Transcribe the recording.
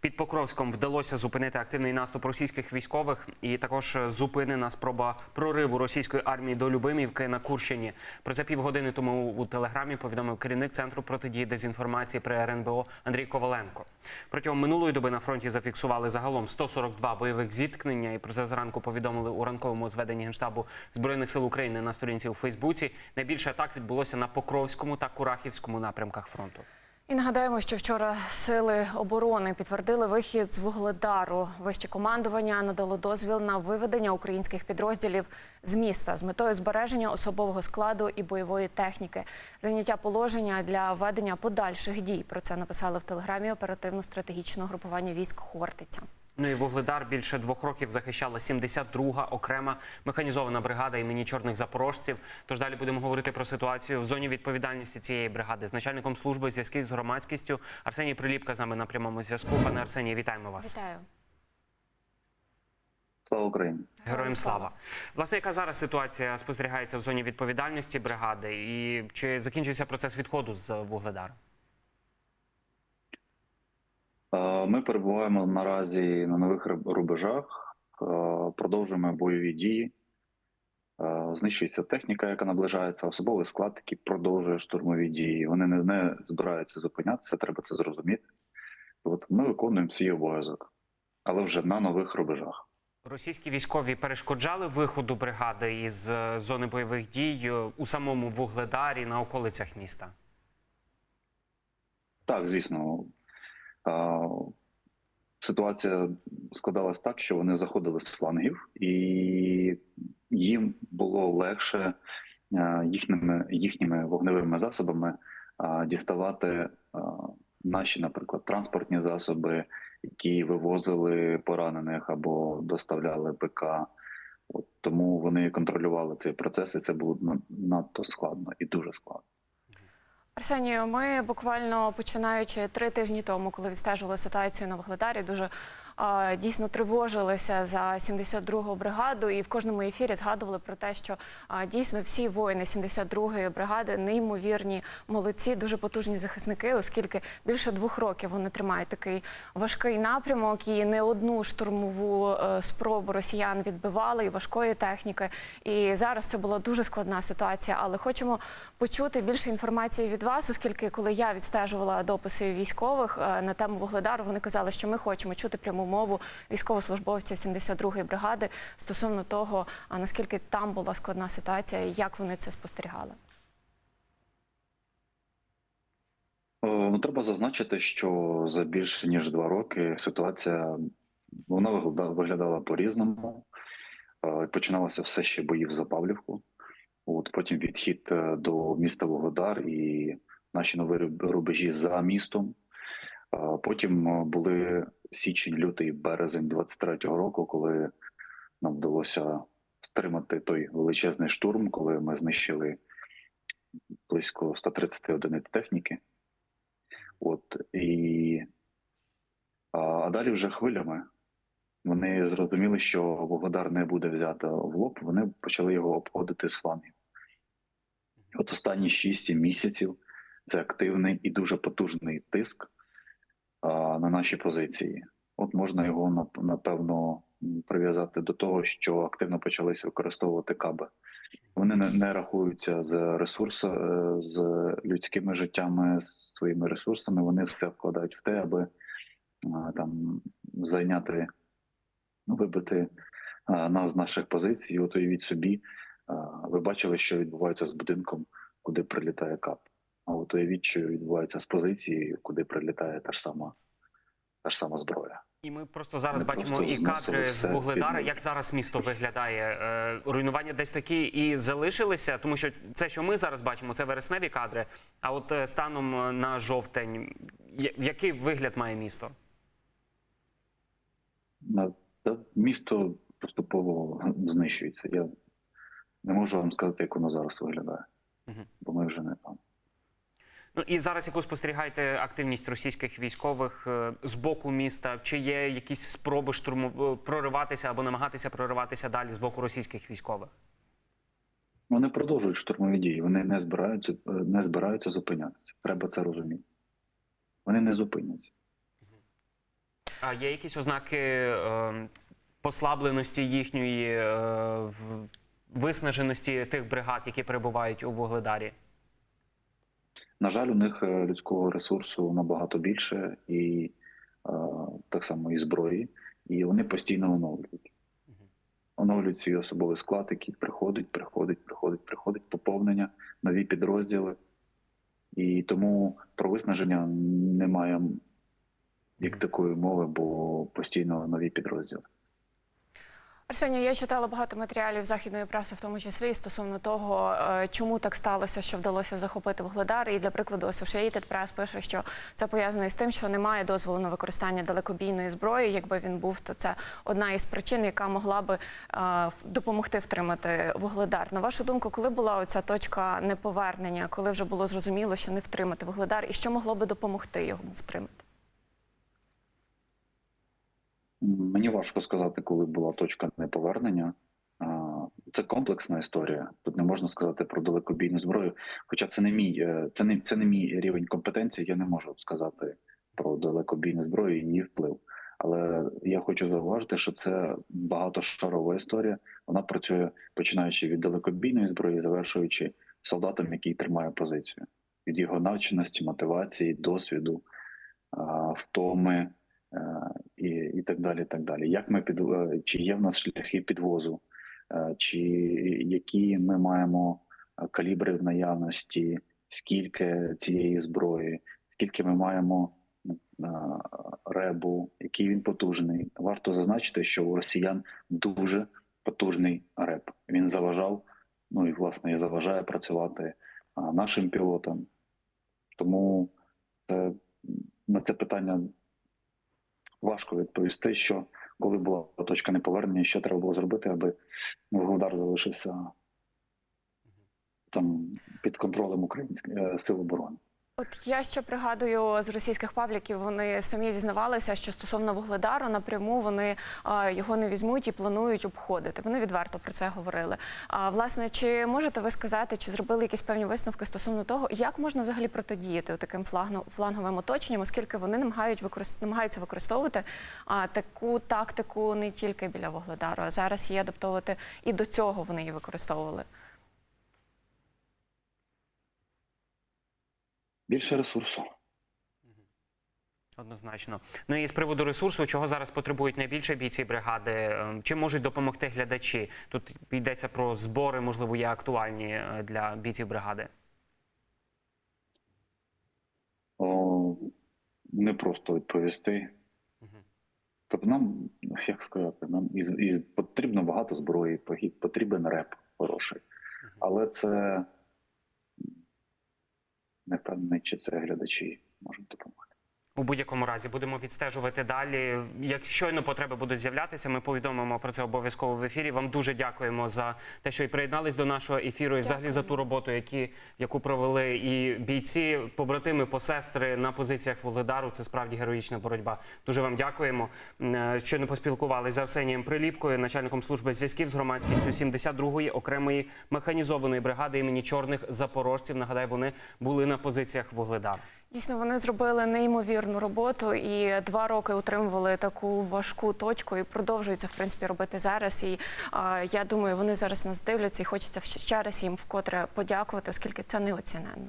Під Покровськом вдалося зупинити активний наступ російських військових і також зупинена спроба прориву російської армії до Любимівки на Курщині. Про це півгодини тому у телеграмі повідомив керівник центру протидії дезінформації при РНБО Андрій Коваленко. Протягом минулої доби на фронті зафіксували загалом 142 бойових зіткнення. І про це зранку повідомили у ранковому зведенні генштабу збройних сил України на сторінці у Фейсбуці. Найбільше атак відбулося на Покровському та Курахівському напрямках фронту. І нагадаємо, що вчора сили оборони підтвердили вихід з Вугледару. Вище командування надало дозвіл на виведення українських підрозділів з міста з метою збереження особового складу і бойової техніки, зайняття положення для ведення подальших дій. Про це написали в телеграмі оперативно-стратегічного групування військ Хортиця. Ну і Вугледар більше двох років захищала 72-га окрема механізована бригада імені чорних запорожців. Тож далі будемо говорити про ситуацію в зоні відповідальності цієї бригади з начальником служби зв'язків з громадськістю Арсеній Приліпка з нами на прямому зв'язку. Пане Арсеній, вітаємо вас. Вітаю. Слава Україні! Героям слава. Власне, яка зараз ситуація спостерігається в зоні відповідальності бригади, і чи закінчився процес відходу з Вугледара? Е, Ми перебуваємо наразі на нових рубежах, е, продовжуємо бойові дії. Е, Знищується техніка, яка наближається, особовий склад, який продовжує штурмові дії. Вони не, не збираються зупинятися, треба це зрозуміти. От ми виконуємо свій обов'язок, але вже на нових рубежах. Російські військові перешкоджали виходу бригади із зони бойових дій у самому Вугледарі на околицях міста. Так, звісно, ситуація складалась так, що вони заходили з флангів, і їм було легше е, їхніми, їхніми вогневими засобами діставати е, наші, наприклад, транспортні засоби, які вивозили поранених або доставляли ПК. От тому вони контролювали цей процес, і це було ну, надто складно і дуже складно. Арсенію, ми буквально починаючи три тижні тому, коли відстежували ситуацію на Вугледарі, дуже дійсно тривожилися за 72-гу бригаду, і в кожному ефірі згадували про те, що дійсно всі воїни 72-ї бригади неймовірні молодці, дуже потужні захисники, оскільки більше двох років вони тримають такий важкий напрямок і не одну штурмову е, спробу росіян відбивали і важкої техніки. І зараз це була дуже складна ситуація. Але хочемо почути більше інформації від вас, оскільки коли я відстежувала дописи військових е, на тему Вугледару, вони казали, що ми хочемо чути пряму мову військовослужбовців 72-ї бригади стосовно того, а наскільки там була складна ситуація, і як вони це спостерігали. Е, Ну, треба зазначити, що за більше ніж два роки ситуація вона виглядала, по-різному. Е, Починалося все ще боїв за Павлівку. От потім відхід е, до міста Вугледар і наші нові рубежі за містом. Потім були січень, лютий, березень 23-го року, коли нам вдалося стримати той величезний штурм, коли ми знищили близько 130 одиниць техніки. От і а, а далі вже хвилями. Вони зрозуміли, що Вугледар не буде взято в лоб. Вони почали його обходити з флангів. От останні 6-7 місяців це активний і дуже потужний тиск на наші позиції. От можна його напевно прив'язати до того, що активно почалися використовувати каби. Вони не, рахуються з ресурсу, е, з людськими життями, з своїми ресурсами. Вони все вкладають в те, аби там зайняти, ну, вибити нас з наших позицій. І От уявіть собі, ви бачили, що відбувається з будинком, куди прилітає кап. А от уявіть, що відбувається з позицією, куди прилітає та ж сама, та ж сама зброя. І ми просто зараз Ми бачимо просто і кадри з Вугледара, як зараз місто виглядає. Е, руйнування десь такі і залишилися, тому що це, що ми зараз бачимо, це вересневі кадри. А от е, станом е, на жовтень, який вигляд має місто? Місто поступово знищується. Я не можу вам сказати, як воно зараз виглядає, Мгм. бо ми вже не там. Ну і зараз яку спостерігаєте активність російських військових е, з боку міста? Чи є якісь спроби штурму е, прориватися або намагатися прориватися далі з боку російських військових? Вони продовжують штурмові дії. Вони не збираються, е, не збираються зупинятися. Треба це розуміти. Вони не зупиняться. А є якісь ознаки е, послабленості їхньої е, виснаженості тих бригад, які перебувають у Вугледарі? На жаль, у них е, людського ресурсу набагато більше, і е, так само і зброї, і вони постійно оновлюють. Оновлюють свій особовий склад, який приходить, приходить, приходить, приходить, поповнення, нові підрозділи. І тому про виснаження немає як такої мови, бо постійно нові підрозділи. Арсенію, я читала багато матеріалів західної преси, в тому числі стосовно того, е, чому так сталося, що вдалося захопити Вугледар. І для прикладу, Associated Press пише, що це пов'язано із тим, що немає дозволу на використання далекобійної зброї. Якби він був, то це одна із причин, яка могла би е, допомогти втримати Вугледар. На вашу думку, коли була оця точка неповернення, коли вже було зрозуміло, що не втримати Вугледар, і що могло би допомогти його втримати? Мені важко сказати, коли була точка неповернення. Це комплексна історія. Тут не можна сказати про далекобійну зброю. Хоча це не мій, е, це не це не мій рівень компетенції. Я не можу сказати про далекобійну зброю і її вплив. Але я хочу зауважити, що це багатошарова історія. Вона працює починаючи від далекобійної зброї, завершуючи солдатом, який тримає позицію, від його навченості, мотивації, досвіду, втоми е, і, і так далі. Так далі. Як ми під е, чи є в нас шляхи підвозу, е, чи які ми маємо е, калібри в наявності, скільки цієї зброї, скільки ми маємо ребу, який він потужний. Варто зазначити, що у росіян дуже потужний реб. Він заважав, ну і власне і заважає працювати нашим пілотам. Тому це на це питання важко відповісти, що коли була точка неповернення, що треба було зробити, аби Вугледар залишився там під контролем українських е, сил оборони. От я ще пригадую з російських пабліків, вони самі зізнавалися, що стосовно вугледару напряму вони а, його не візьмуть і планують обходити. Вони відверто про це говорили. А власне, чи можете ви сказати, чи зробили якісь певні висновки стосовно того, як можна взагалі протидіяти таким фланговим оточенням, оскільки вони намагають використ... намагаються використовувати а, таку тактику не тільки біля вугледару, а зараз її адаптовувати і до цього вони її використовували. Більше ресурсу. Однозначно. Ну і з приводу ресурсу, чого зараз потребують найбільше бійці бригади, е, чим можуть допомогти глядачі? Тут йдеться про збори, можливо, є актуальні е, для бійців бригади. О, не просто відповісти. Мгм. Тобто нам, як сказати, нам із, із, потрібно багато зброї, потрібен реп хороший. Але це не впевнений, чи це глядачі можуть допомогти. У будь-якому разі будемо відстежувати далі. Як щойно потреби будуть з'являтися, ми повідомимо про це обов'язково в ефірі. Вам дуже дякуємо за те, що і приєднались до нашого ефіру, і взагалі за ту роботу, які, яку провели і бійці, побратими, посестри на позиціях Вугледару. Це справді героїчна боротьба. Дуже вам дякуємо. Е, Щойно поспілкувалися з Арсенієм Приліпкою, начальником служби зв'язків з громадськістю 72-ї окремої механізованої бригади імені чорних запорожців. Нагадаю, вони були на позиціях Вугледару. Дійсно, вони зробили неймовірну роботу і два роки утримували таку важку точку і продовжують це в принципі робити зараз. І а, я думаю, вони зараз нас дивляться і хочеться ще раз їм вкотре подякувати, оскільки це неоціненно.